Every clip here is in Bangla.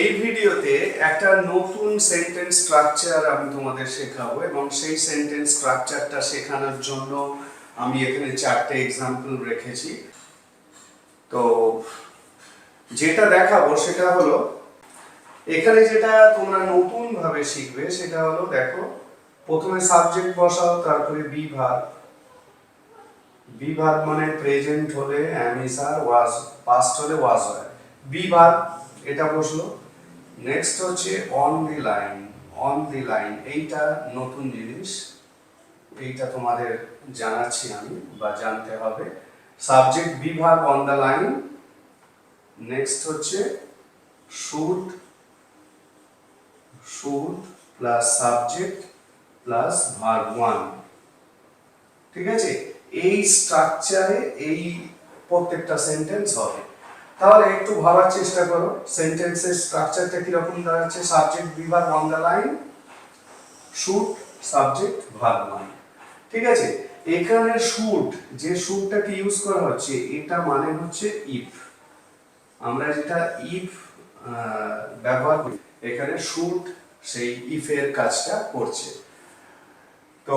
এই ভিডিওতে একটা নতুন সেন্টেন্স স্ট্রাকচার আমি তোমাদের শেখাবো এবং সেই সেন্টেন্স স্ট্রাকচারটা শেখানোর জন্য আমি এখানে চারটে এক্সাম্পল রেখেছি। তো যেটা দেখাবো সেটা হলো, এখানে যেটা তোমরা নতুন ভাবে শিখবে সেটা হলো দেখো, প্রথমে সাবজেক্ট বসাও, তারপরে বি ভার্ব বি মানে প্রেজেন্ট হলে অ্যামিস আর ওয়াজ পাস্ট হলে ওয়াজ হয়। বি ভার্ব এটা বসল। নেক্সট হচ্ছে on the line on the line এইটা নতুন জিনিস। এইটা তোমাদের জানাচ্ছি আমি বা জানতে হবে। Subject be verb on the line next হচ্ছে should should plus subject plus verb one ঠিক আছে? এই স্ট্রাকচারে এই প্রত্যেকটা সেন্টেন্স হবে। তাহলে একটু ভাবার চেষ্টা করো। সেন্টেন্সের স্ট্রাকচারটা কীরকম দাঁড়াচ্ছে? সাবজেক্ট বিভাগ on the line should subject verb one ঠিক আছে? এখানে শুট যে শুটটাকে ইউজ করা হচ্ছে, এটা মানে হচ্ছে ইফ আমরা যেটা ইফ ব্যবহার করি, এখানে শুট সেই ইফের কাজটা করছে। তো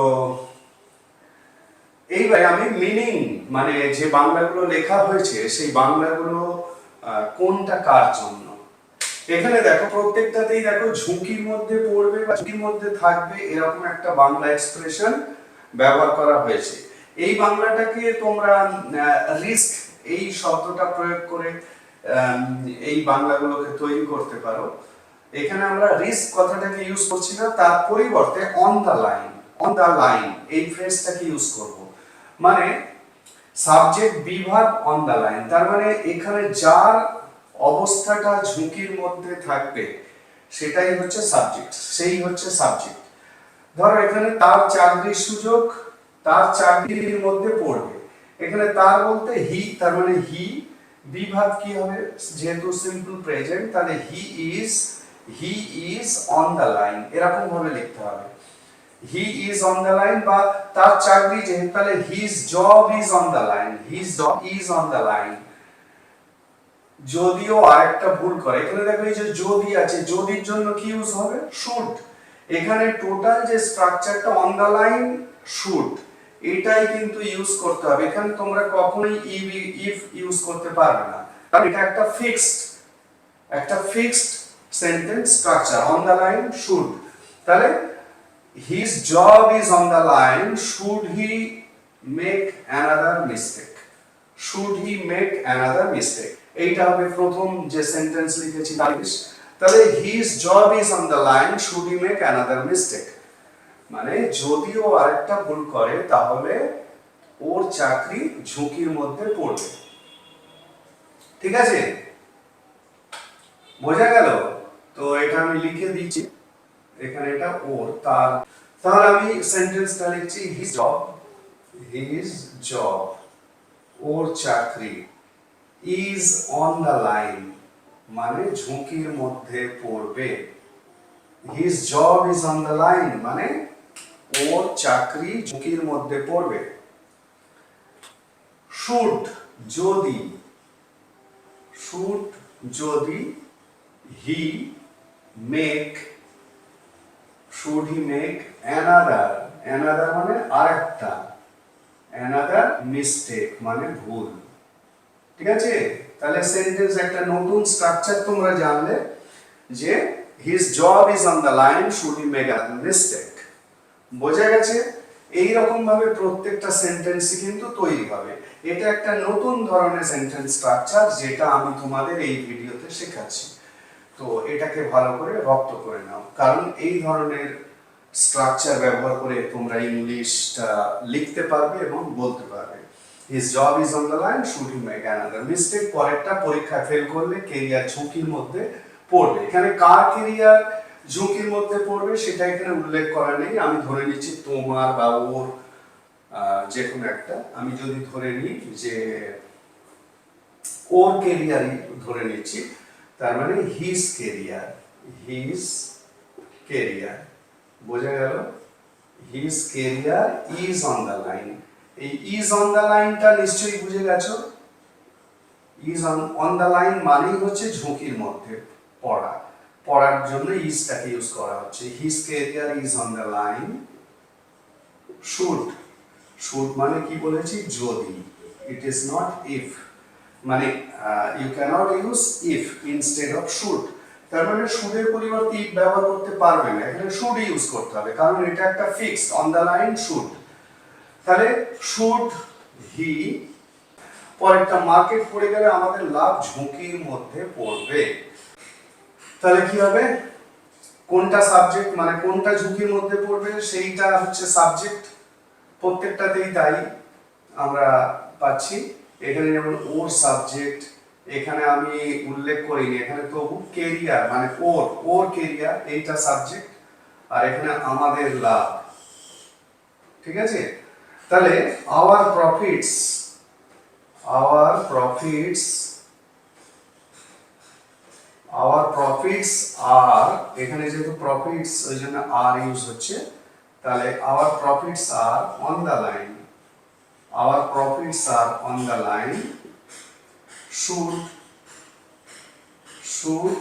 এইবার আমি মিনিং মানে যে বাংলাগুলো লেখা হয়েছে, সেই বাংলাগুলো কোনটা কার জন্য? এখানে দেখো, প্রত্যেকটাতেই দেখো, ঝুঁকির মধ্যে পড়বে বা ঝুঁকির মধ্যে থাকবে এরকম একটা বাংলা এক্সপ্রেশন ব্যবহার করা হয়েছে। এই বাংলাটাকে তোমরা রিস্ক এই শব্দটা প্রয়োগ করে এই বাংলাগুলোকে তৈরি করতে পারো। এখানে আমরা রিস্ক কথাটাকে ইউজ করছি না, তার পরিবর্তে on the line on the line এই ফ্রেজটাকে ইউজ করব। মানে সাবজেক্ট বিভাগ অন দা লাইন তার মানে এখানে যার অবস্থাটা ঝুঁকির মধ্যে থাকবে, সেটাই হচ্ছে সাবজেক্ট সেই হচ্ছে সাবজেক্ট ধরো এখানে তার চাকরির সুযোগ, তার চাকরির মধ্যে পড়বে। এখানে তার বলতে হি তার মানে হি বিভাগ কি হবে? যেহেতু সিম্পল প্রেজেন্ট তাহলে he is he is on the line এরকম ভাবে লিখতে হবে। He is on the line বা তার চাকরি যেহেতু তাহলে his job is on the line his job is on the line যদিও আরেকটা ভুল করে, এখানে দেখো এই যে যদি আছে, যদির জন্য কি ইউজ হবে? শুড এখানে টোটাল যে স্ট্রাকচারটা অন দ্য লাইন শুড এটাই কিন্তু ইউজ করতে হবে। এখানে তোমরা কখনোই ইফ ইউজ করতে পারবে না। কারণ এটা একটা ফিক্সড একটা fixed sentence structure on the line should তাহলে his job is on the line should he make another mistake should he make another mistake এইটা হবে প্রথম যে সেন্টেন্স লিখেছি দালিশ তাহলে his job is on the line should he make another mistake মানে যদিও আরেকটা ভুল করে তাহলে ওর চাকরি ঝুঁকির মধ্যে পড়বে ঠিক আছে বোঝা গেল তো এটা আমি লিখে দিচ্ছি এখানে এটা ওর, তার। তাহলে আমি সেন্টেন্সটা লিখছি হিজ জব হিজ জব ওর চাকরি ইজ অন দ্য লাইন মানে ঝুঁকির মধ্যে পড়বে। His job is on the line মানে ওর চাকরি ঝুঁকির মধ্যে পড়বে। শুড যদি শুড যদি he make should he make another another মানে আরেকটা। অ্যানাদার মিস্টেক মানে ভুল। ঠিক আছে? তাহলে সেন্টেন্স একটা নতুন স্ট্রাকচার তোমরা জানলে যে his job is on the line should he make a mistake বোঝা গেছে? এই রকম ভাবে প্রত্যেকটা সেন্টেন্সই কিন্তু তৈরি হবে। এটা একটা নতুন ধরনের সেন্টেন্স স্ট্রাকচার যেটা আমি তোমাদের এই ভিডিওতে শেখাচ্ছি। তো এটাকে ভালো করে রপ্ত করে নাও। কারণ এই ধরনের স্ট্রাকচার ব্যবহার করে তোমরা ইংলিশটা লিখতে পারবে এবং বলতে পারবে। His job is on the line should he make mistake পরেরটা পরীক্ষায় ফেল করলে কেরিয়ার ঝুঁকির মধ্যে পড়বে। এখানে কার কেরিয়ার ঝুঁকির মধ্যে পড়বে সেটা এখানে উল্লেখ করা নেই। আমি ধরে নিচ্ছি তোমার বা ওর যে কোনো একটা। আমি যদি ধরে নিই যে ওর কেরিয়ারই ধরে নিচ্ছি তার মানে হিজ কেরিয়ার হিজ কেরিয়ার বোঝা গেল? His career is on the line এই ইজ অন দ্য লাইনটা নিশ্চয়ই বুঝে গেছো? Is on on the line মানেই হচ্ছে ঝুঁকির মধ্যে পড়া। পড়ার জন্য ইজটাকে ইউজ করা হচ্ছে। His career is on the line should should মানে কি বলেছি? যদি। ইট ইজ নট ইফ মানে you can't use if instead of should তার মানে শুডের পরিবর্তে ইফ ব্যবহার করতে পারবে না। এখানে শুড ইউজ করতে হবে, কারণ এটা একটা fixed on the line should তাহলে শুড হি পরেরটা মার্কেট পড়ে গেলে আমাদের লাভ ঝুঁকির মধ্যে পড়বে। তাহলে কি হবে? কোনটা সাবজেক্ট মানে কোনটা ঝুঁকির মধ্যে পড়বে, সেইটা হচ্ছে সাবজেক্ট প্রত্যেকটাতেই তাই আমরা পাচ্ছি। এখানে যেমন ওর সাবজেক্ট এখানে আমি উল্লেখ করিনি, এখানে তবু কেরিয়ার মানে ওর ওর কেরিয়ার এইটা সাবজেক্ট আর এখানে আমাদের লাভ ঠিক আছে? তাহলে our profits our profits our profits আর এখানে যেহেতু প্রফিটস ওই জন্য আর ইউজ হচ্ছে, তাহলে our profits are on the line our profits are on the line should should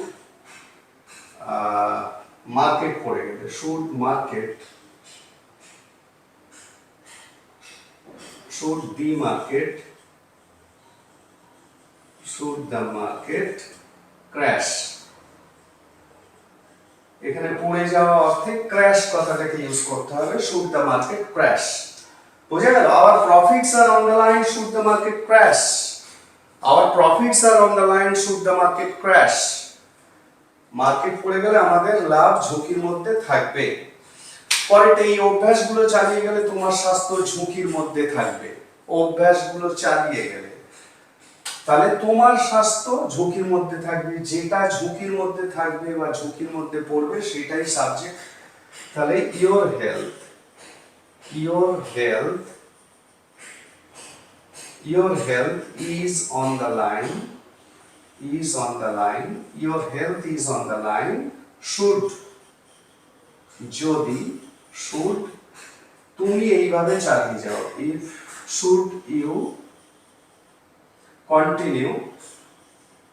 market পড়ে গেলে should market should the market should the market crash? এখানে পড়ে যাওয়া অর্থে ক্র্যাশ কথাটাকে ইউজ করতে হবে শুড দ্য মার্কেট ক্র্যাশ বোঝা গেল our profits are on the line should the market crash our profits are on the line should the market crash market পড়ে গেলে আমাদের লাভ ঝুঁকির মধ্যে থাকবে। পরেরটা এই অভ্যাসগুলো চালিয়ে গেলে তোমার স্বাস্থ্য ঝুঁকির মধ্যে থাকবে। অভ্যাসগুলো চালিয়ে গেলে। তাহলে তোমার স্বাস্থ্য ঝুঁকির মধ্যে থাকবে। যেটা ঝুঁকির মধ্যে থাকবে বা ঝুঁকির মধ্যে পড়বে সেটাই সাবজেক্ট তাহলে your health your health your health is on the line is on the line, your health is on the line, should, যদি শুড তুমি এইভাবে চালিয়ে যাও। If should you continue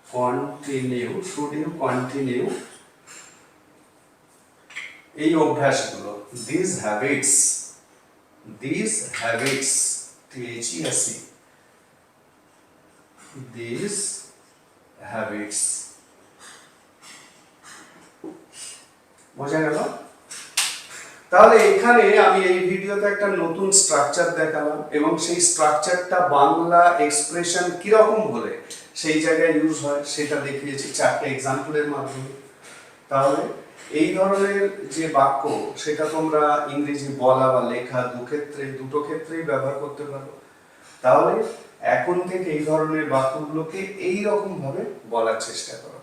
continue should you continue এই অভ্যাসগুলো this habits this habits T H E S E this habits বোঝা গেল? তাহলে এখানে আমি এই ভিডিওতে একটা নতুন স্ট্রাকচার দেখালাম এবং সেই স্ট্রাকচারটা বাংলা এক্সপ্রেশন কীরকম হলে সেই জায়গায় ইউজ হয় সেটা দেখিয়েছি চারটে এক্সাম্পলের মাধ্যমে। তাহলে এই ধরনের যে বাক্য, সেটা তোমরা ইংরেজি বলা বা লেখা দু ক্ষেত্রে, দুটো ক্ষেত্রেই ব্যবহার করতে পারো। তাহলে এখন থেকে এই ধরনের বাক্যগুলোকে এই রকম ভাবে বলার চেষ্টা করো।